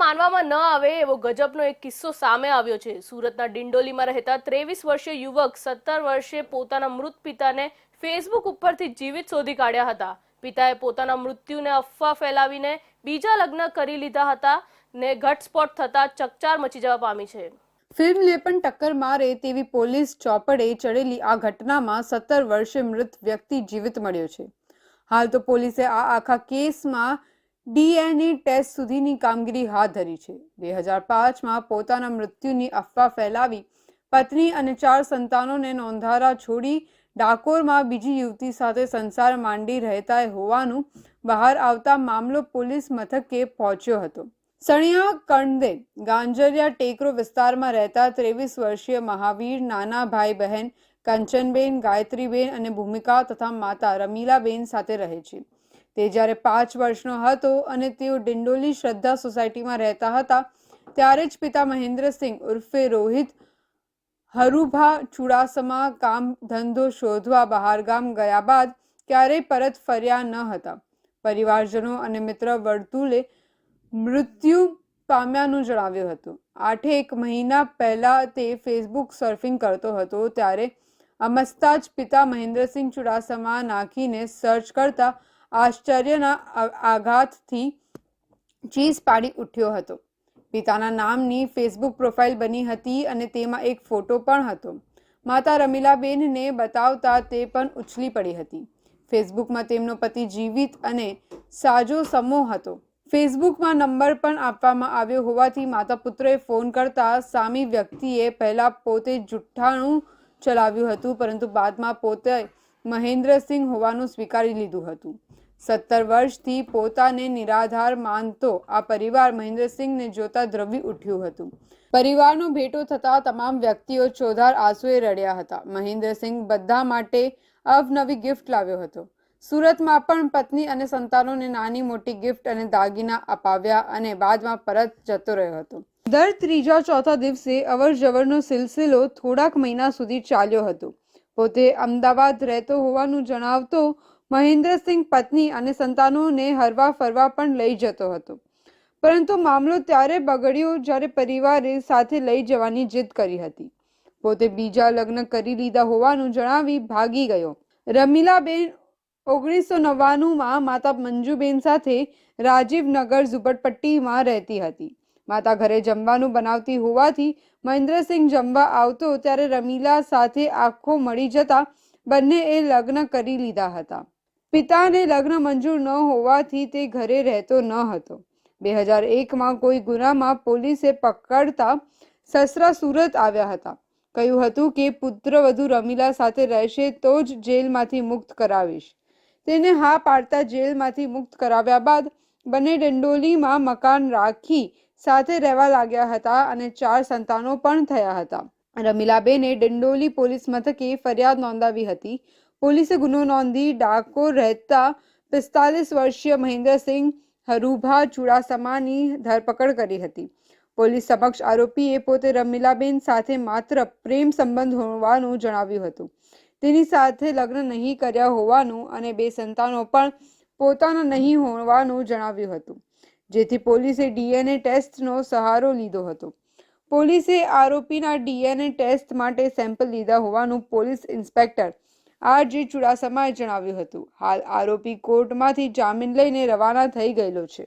માનવામાં ન આવે એવો ગજબનો એક કિસ્સો સામે આવ્યો છે. સુરતના ડિંડોલીમાં રહેતા ત્રેવીસ વર્ષીય યુવક સત્તર વર્ષે પોતાના મૃત પિતાને ફેસબુક ઉપરથી જીવિત શોધી કાઢ્યા હતા. પિતાએ પોતાના મૃત્યુને અફવા ફેલાવીને બીજા લગ્ન કરી લીધા હતા ને ઘટસ્ફોટ થતા ચકચાર મચી જવા પામી છે. ફિલ્મ પણ ટક્કર મારે તેવી પોલીસ ચોપડે ચડેલી આ ઘટનામાં સત્તર વર્ષે મૃત વ્યક્તિ જીવિત મળ્યો છે. હાલ તો પોલીસે આ આખા કેસમાં ડીએનએ ટેસ્ટ સુધીની કામગીરી હાથ ધરી છે. બે હજાર પાંચમાં પોતાના મૃત્યુની અફવા ફેલાવી પત્ની અને ચાર સંતાનોને નોંધારા છોડી ડાકોરમાં બીજી યુવતી સાથે સંસાર માંડી રહેતા હોવાનું બહાર આવતા મામલો પોલીસ મથકે પહોંચ્યો હતો. સણિયા કણદે ગાંજરિયા ટેકરો વિસ્તારમાં રહેતા ત્રેવીસ વર્ષીય મહાવીર નાના ભાઈ બહેન કંચનબેન, ગાયત્રીબેન અને ભૂમિકા તથા માતા રમીલાબેન સાથે રહે છે. તે જ્યારે પાંચ વર્ષનો હતો અને તેઓ ડિંડોલી શ્રદ્ધા સોસાયટીમાં રહેતા હતા, ત્યારે જ પિતા મહેન્દ્રસિંહ ઉર્ફે રોહિત હરુભા ચુડાસમા કામ ધંધો શોધવા બહારગામ ગયા બાદ ક્યારેય પરત ફર્યા ન હતા. પરિવારજનો અને મિત્ર વર્તુલે મૃત્યુ પામ્યાનું જણાવ્યું હતું. આઠેક મહિના પહેલા તે ફેસબુક સર્ફિંગ કરતો હતો, ત્યારે અમસ્તા જ પિતા મહેન્દ્રસિંહ ચુડાસમા નાખીને સર્ચ કરતા આશ્ચર્યના આઘાતથી ચીઝ પાડી ઉઠ્યો હતો. પિતાના નામની ફેસબુક પ્રોફાઇલ બની હતી અને તેમાં એક ફોટો પણ હતો. માતા રમીલાબેનને બતાવતા તે પણ ઉછલી પડી હતી. ફેસબુકમાં તેમનો પતિ જીવિત અને સાજો સમો હતો. ફેસબુકમાં નંબર પણ આપવામાં આવ્યો હોવાથી માતા પુત્રએ ફોન કરતા સામી વ્યક્તિએ પહેલાં પોતે જુઠ્ઠાણું ચલાવ્યું હતું, પરંતુ બાદમાં પોતે મહેન્દ્રસિંહ હોવાનું સ્વીકારી લીધું હતું. સત્તર વર્ષથી પોતાને નિરાધાર માનતો આ પરિવાર મહેન્દ્રસિંહને જોતા દ્રવી ઉઠ્યું હતું. પરિવારનો ભેટો થતા તમામ વ્યક્તિઓ ચોધાર આંસુએ રડ્યા હતા. મહેન્દ્રસિંહ બધા માટે અવનવી ગિફ્ટ લાવ્યો હતો. સુરતમાં પણ પત્ની અને સંતાનોને નાની મોટી ગિફ્ટ અને દાગીના અપાવ્યા અને બાદમાં પરત જતો રહ્યો હતો. દર ત્રીજા ચોથા દિવસે અવર જવરનો સિલસિલો થોડાક મહિના સુધી ચાલ્યો હતો. પોતે અમદાવાદ રહેતો હોવાનું જણાવતો મહેન્દ્રસિંહ પત્ની અને સંતાનોને હરવા ફરવા પણ લઈ જતો હતો. પરંતુ મામલો ત્યારે બગડ્યો જ્યારે પરિવારે સાથે લઈ જવાની જીદ કરી હતી. પોતે બીજા લગ્ન કરી લીધા હોવાનું જણાવી ભાગી ગયો. રમીલાબેન ઓગણીસો નવ્વાણુંમાં માતા મંજુબેન સાથે રાજીવનગર ઝુંપડપટ્ટીમાં રહેતી હતી. માતા ઘરે જમવાનું બનાવતી હોવાથી મહેન્દ્રસિંહ જમવા આવતો ત્યારે રમીલા સાથે આંખો મળી જતા બંનેએ લગ્ન કરી લીધા હતા. પિતાને લગ્ન મંજૂર ન હોવાથી તે ઘરે રહેતો ન હતો. બે હજાર એકમાં કોઈ ગુનામાં પોલીસે પકડતા સસરા સુરત આવ્યા હતા. કહ્યું હતું કે, પુત્ર વધુ રમીલા સાથે રહેશે તો જ જેલમાંથી મુક્ત કરાવીશ. તેને હા પાડતા જેલમાંથી મુક્ત કરાવ્યા બાદ બંને ડંડોલીમાં મકાન રાખી સાથે રહેવા લાગ્યા હતા અને ચાર સંતાનો પણ થયા હતા. રમીલાબેને ડંડોલી પોલીસ મથકે ફરિયાદ નોંધાવી હતી. પોલીસે ગુનો નોંધી ડાકોર રહેતા પિસ્તાલીસ વર્ષીય મહેન્દ્રસિંહ હરુભા ચુડાસમાની ધરપકડ કરી હતી. પોલીસ સમક્ષ આરોપીએ પોતે રમીલાબેન સાથે માત્ર પ્રેમ સંબંધ હોવાનું જણાવ્યું હતું. તેની સાથે લગ્ન નહીં કર્યા હોવાનું અને બે સંતાનો પણ પોતાના નહીં હોવાનું જણાવ્યું હતું. જેથી પોલીસે ડીએનએ ટેસ્ટનો સહારો લીધો હતો. પોલીસે આરોપીના ડીએનએ ટેસ્ટ માટે સેમ્પલ લીધા હોવાનું પોલીસ ઇન્સ્પેક્ટર આર જે ચુડાસમાએ જણાવ્યું હતું. હાલ આરોપી કોર્ટમાંથી જામીન લઈને રવાના થઈ ગયેલો છે.